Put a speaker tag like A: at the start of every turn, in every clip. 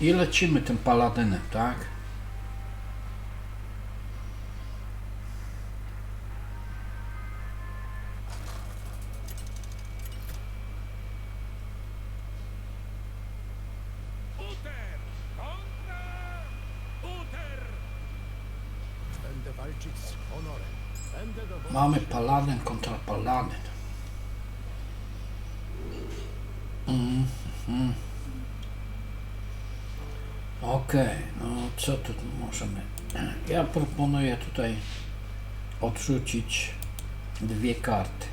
A: I lecimy tym paladynem, tak? Okej, no co tu możemy? Ja proponuję tutaj odrzucić dwie karty.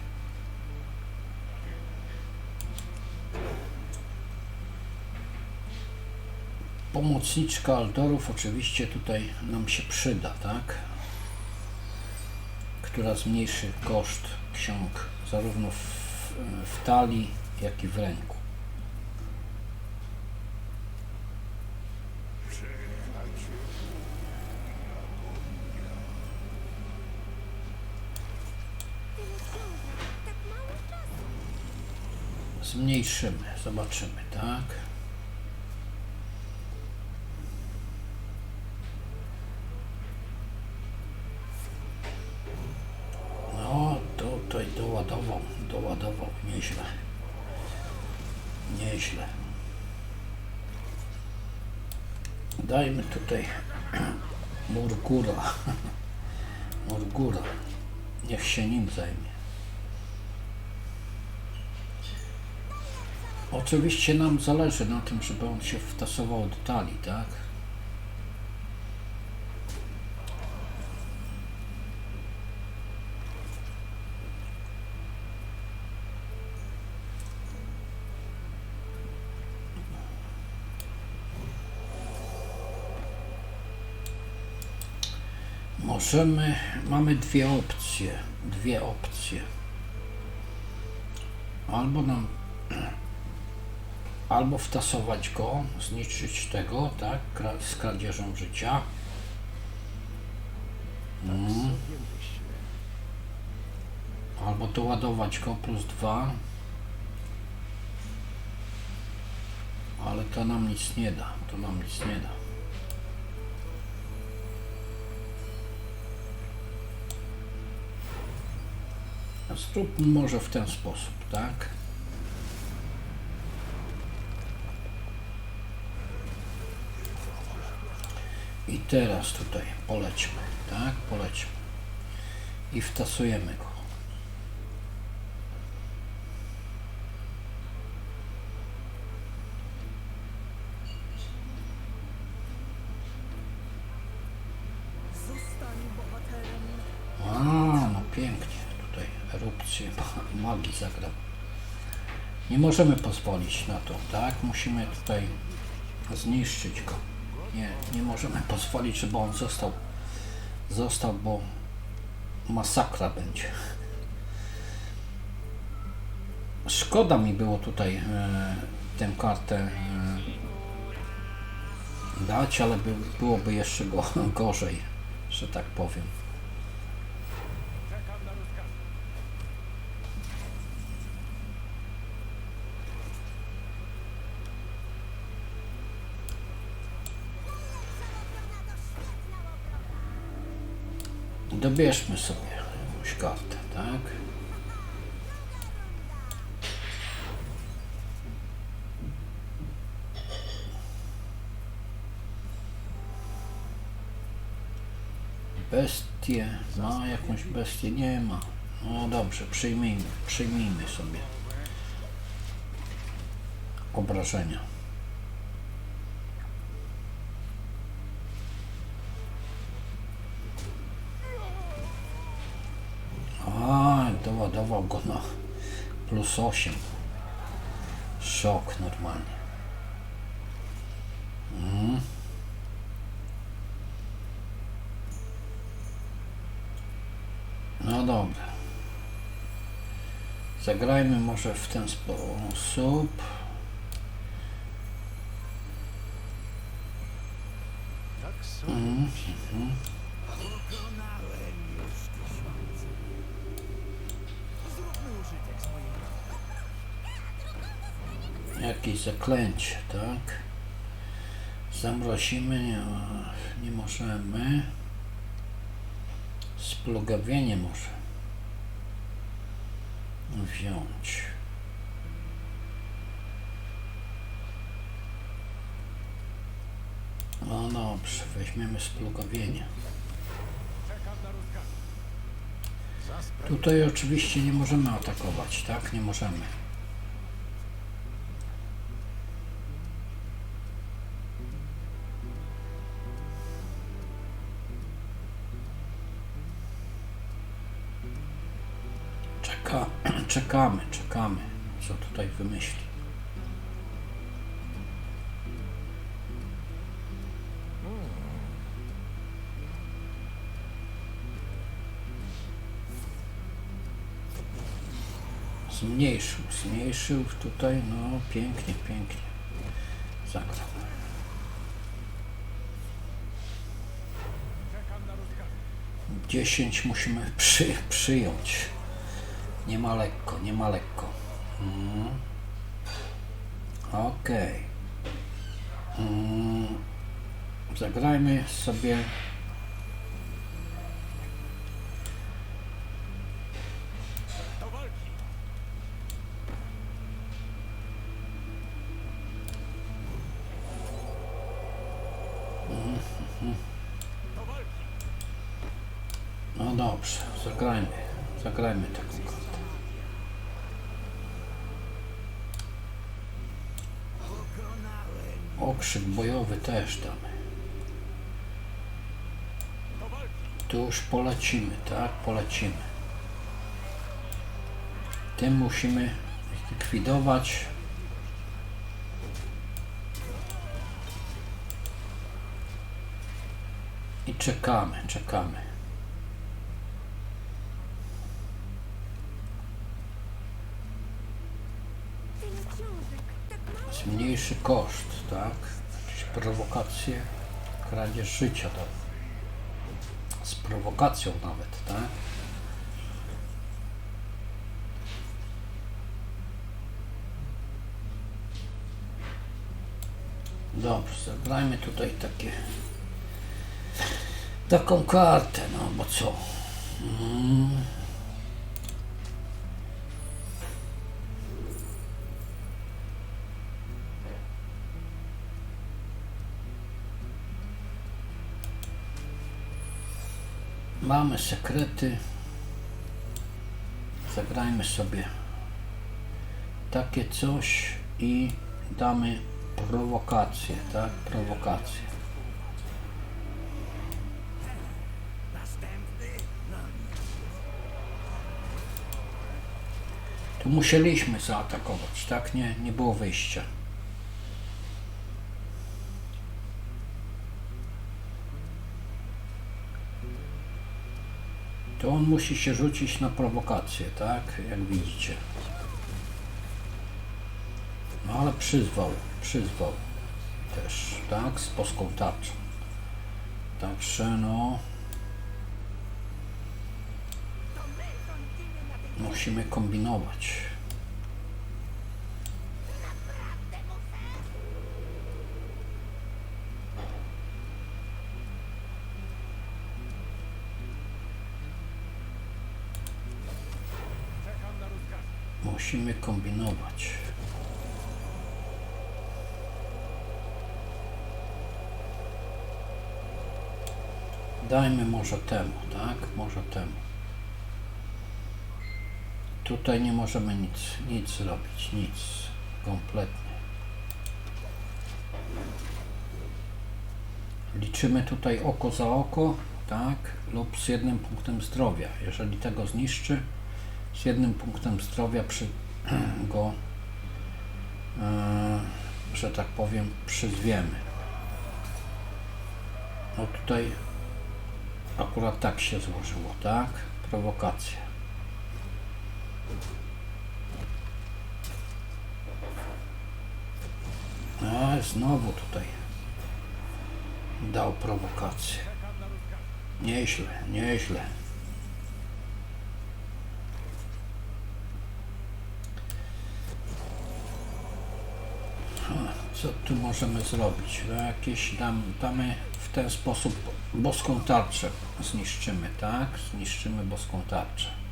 A: Pomocniczka Aldorów oczywiście tutaj nam się przyda, tak? która zmniejszy koszt ksiąg zarówno w, w talii, jak i w ręku. Zmniejszymy, zobaczymy, tak? No, tutaj doładował, doładował, nieźle. Nieźle. Dajmy tutaj Murgura. Murgura. Niech się nim zajmie. Oczywiście nam zależy na tym, żeby on się wtasował do talii, tak? Możemy, mamy dwie opcje, dwie opcje. Albo nam albo wtasować go, zniszczyć tego, tak, z kradzieżą życia. Mm. Albo doładować go plus dwa. Ale to nam nic nie da, to nam nic nie da. A Zróbmy może w ten sposób, tak? I teraz tutaj polećmy, tak? Polećmy. I wtasujemy go. A, no pięknie. Tutaj erupcję ma- magii zagrał. Nie możemy pozwolić na to, tak? Musimy tutaj zniszczyć go. Nie, nie możemy pozwolić, żeby on został, został, bo masakra będzie. Szkoda mi było tutaj e, tę kartę e, dać, ale by, byłoby jeszcze go, gorzej, że tak powiem. Dobierzmy sobie jakąś kartę, tak? Bestie, ma jakąś bestię? Nie ma. No dobrze, przyjmijmy, przyjmijmy sobie obrażenia. A, doładował go na plus 8. Szok normalnie. Mm. No dobra. Zagrajmy może w ten sposób.
B: Tak sobie
A: Mm.
B: myślę.
A: Jakieś zaklęcie, tak? Zamrozimy, nie, nie możemy. Splugawienie może wziąć. No dobrze, weźmiemy splugawienie. Tutaj oczywiście nie możemy atakować, tak? Nie możemy. Czekamy, co tutaj wymyśli. Zmniejszył, zmniejszył tutaj, no pięknie, pięknie. Zagrał. 10 musimy przy, przyjąć. Nie ma lekko, nie ma lekko. Mm. Okej. Mm. Zagrajmy sobie.
C: Walki.
A: No dobrze, zagrajmy. Zagrajmy taką kartę. Okrzyk bojowy też damy. Tu już polecimy, tak? Polecimy. Tym musimy likwidować. I czekamy, czekamy. Zmniejszy koszt, tak? Jakieś prowokacje, kradzież życia, tak? Z prowokacją nawet, tak? Dobrze, zagrajmy tutaj takie taką kartę, no bo co? Mm. Mamy sekrety. Zagrajmy sobie takie coś i damy prowokację, tak? Prowokację. Tu musieliśmy zaatakować, tak? Nie, nie było wyjścia. To on musi się rzucić na prowokację, tak? Jak widzicie. No ale przyzwał, przyzwał też, tak? Z polską tarczą. Także no... Musimy kombinować. Musimy kombinować. Dajmy może temu, tak? Może temu. Tutaj nie możemy nic, nic zrobić, nic. Kompletnie. Liczymy tutaj oko za oko, tak? Lub z jednym punktem zdrowia. Jeżeli tego zniszczy, z jednym punktem zdrowia przy go, e, że tak powiem, przyzwiemy. No tutaj akurat tak się złożyło, tak? Prowokacja. A, znowu tutaj dał prowokację. Nieźle, nieźle. Co tu możemy zrobić? No jakieś dam, damy w ten sposób boską tarczę zniszczymy, tak? Zniszczymy boską tarczę.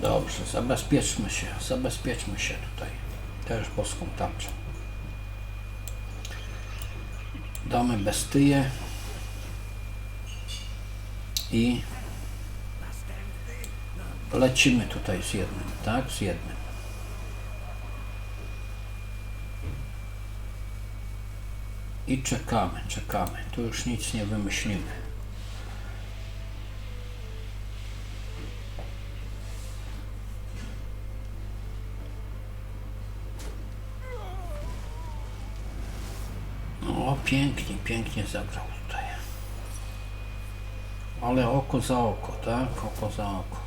A: Dobrze, zabezpieczmy się, zabezpieczmy się tutaj. Też boską tarczą. Damy bestyję i lecimy tutaj z jednym, tak? Z jednym. I czekamy, czekamy. Tu już nic nie wymyślimy. Pięknie, zagrał tutaj. Ale oko za oko, tak? Oko za oko.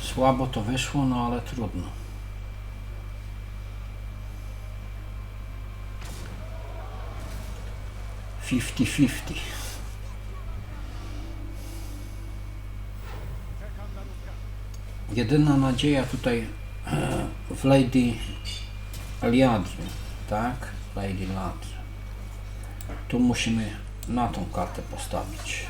A: Słabo to wyszło, no ale trudno. Fifty fifty. Jedyna nadzieja tutaj e, w Lady Liadry, tak? Lady Liadry. Tu musimy na tą kartę postawić.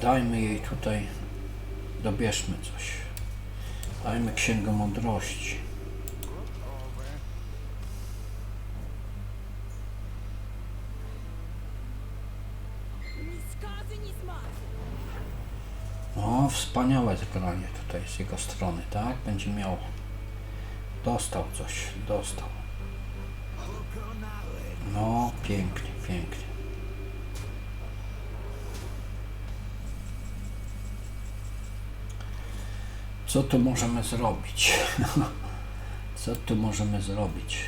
A: Dajmy jej tutaj, dobierzmy coś. Dajmy Księgę Mądrości. Wspaniałe zagranie tutaj z jego strony, tak? Będzie miał. Dostał coś, dostał. No, pięknie, pięknie. Co tu możemy zrobić? Co tu możemy zrobić?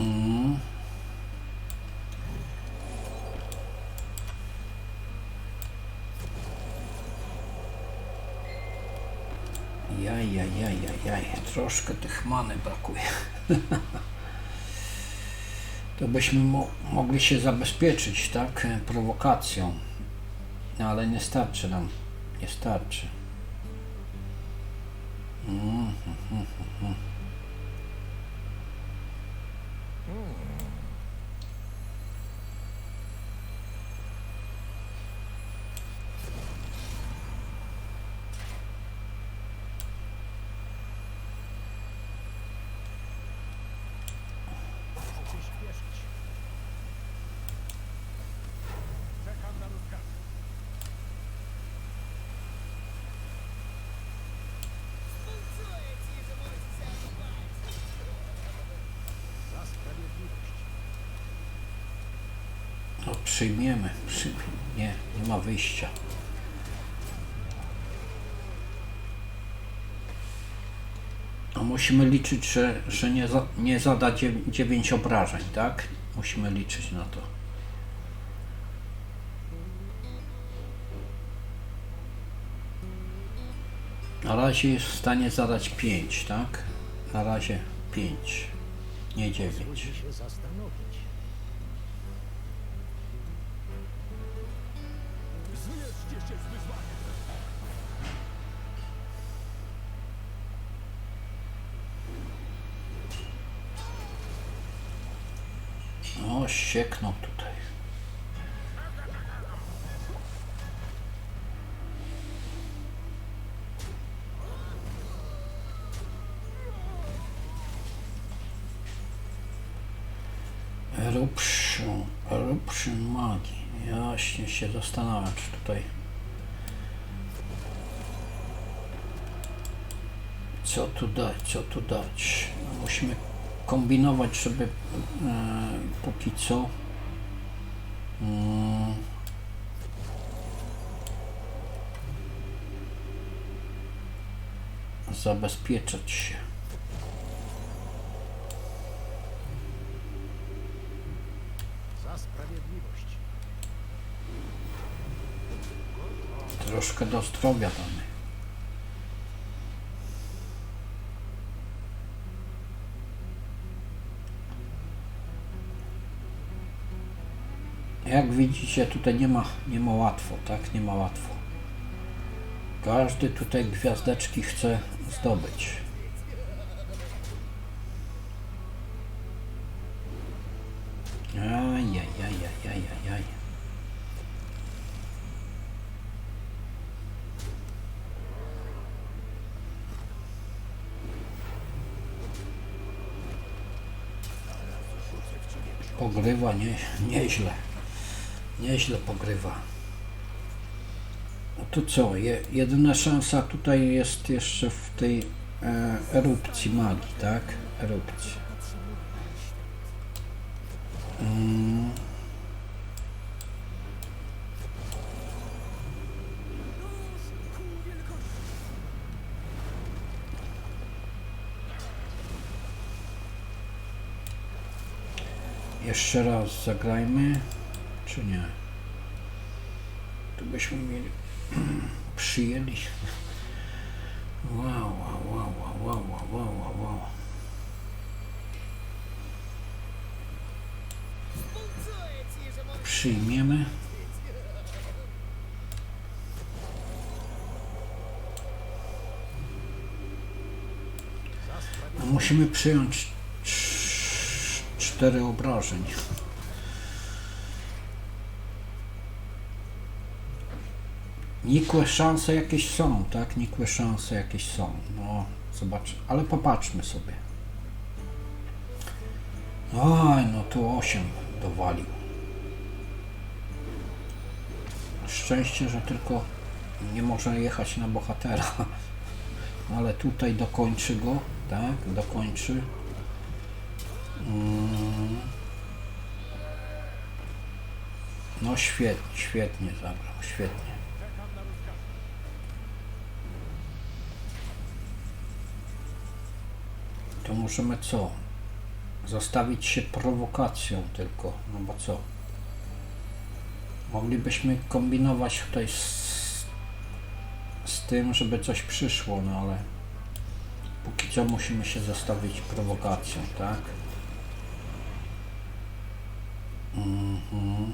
A: Mm. Jaj, jaj, jaj, jaj, jaj. Troszkę tych many brakuje. to byśmy mo- mogli się zabezpieczyć, tak? Prowokacją. No, ale nie starczy nam. Nie starczy. Mm, mm, mm, mm.
B: Muszę się śpieszyć.
C: Czekam na rozkaz.
B: Za sprawiedliwość.
A: No, przyjmiemy. Nie, nie ma wyjścia. A musimy liczyć, że, że nie, za, nie zada 9 obrażeń, tak? Musimy liczyć na to. Na razie jest w stanie zadać 5, tak? Na razie 5, nie 9. O, sieknął tutaj. Eruption, eruption magii. Jaśnie się zastanawiam, czy tutaj co tu dać, co tu dać. Musimy kombinować sobie e, póki co. Hmm. Zabezpieczać się. Troszkę do zdrowia damy. Jak widzicie, tutaj nie ma, nie ma łatwo, tak? Nie ma łatwo. Każdy tutaj gwiazdeczki chce zdobyć. Ajajajajajajaj. Pogrywa nie, nieźle. Nieźle pogrywa. No co? Je, jedyna szansa tutaj jest jeszcze w tej e, erupcji magii, tak? Erupcji. Mm. Jeszcze raz zagrajmy, czy nie? To byśmy mieli przyjęli. Wow, wow, wow, wow, wow, wow, wow, wow. Przyjmiemy. No musimy przyjąć cztery obrażeń. Nikłe szanse jakieś są, tak? Nikłe szanse jakieś są. No, zobacz, ale popatrzmy sobie. Oj, no tu 8 dowalił. Szczęście, że tylko nie może jechać na bohatera. Ale tutaj dokończy go, tak? Dokończy. Mm. No świetnie, świetnie zagrał, świetnie. To możemy co? Zostawić się prowokacją tylko, no bo co? Moglibyśmy kombinować tutaj z, z tym, żeby coś przyszło, no ale póki co musimy się zostawić prowokacją, tak? Mhm.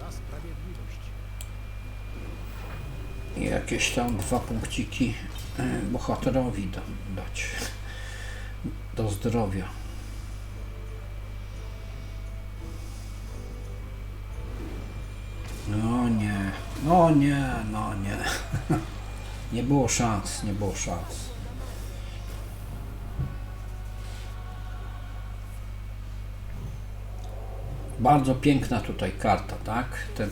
B: Za sprawiedliwość.
A: I jakieś tam dwa punkciki e, bohaterowi da, dać do zdrowia. No nie, no nie, no nie. Nie było szans, nie było szans. Bardzo piękna tutaj karta, tak? Ten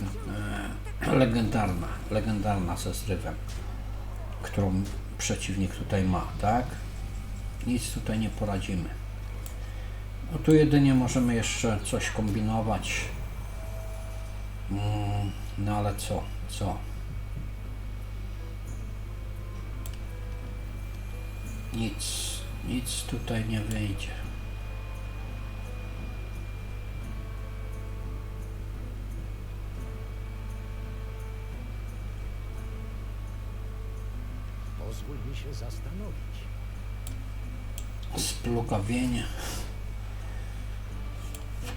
A: e, legendarna, legendarna ze zrywem, którą przeciwnik tutaj ma, tak? Nic tutaj nie poradzimy. No tu jedynie możemy jeszcze coś kombinować. Mm, no ale co? Co? Nic, nic tutaj nie wyjdzie.
B: Się zastanowić.
A: splugawienie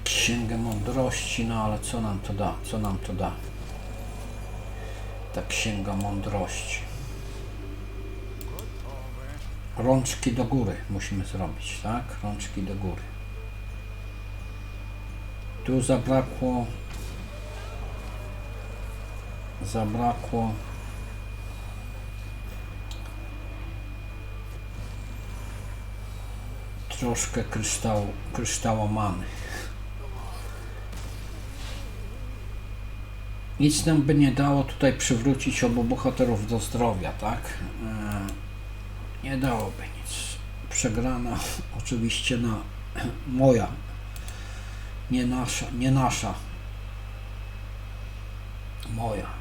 A: księgę mądrości, no ale co nam to da? Co nam to da? Ta księga mądrości. Rączki do góry musimy zrobić, tak? Rączki do góry. Tu zabrakło zabrakło troszkę kryształu, kryształomany. Nic nam by nie dało tutaj przywrócić obu bohaterów do zdrowia, tak? E, Nie dałoby nic. Przegrana oczywiście na moja. Nie nasza, nie nasza. Moja.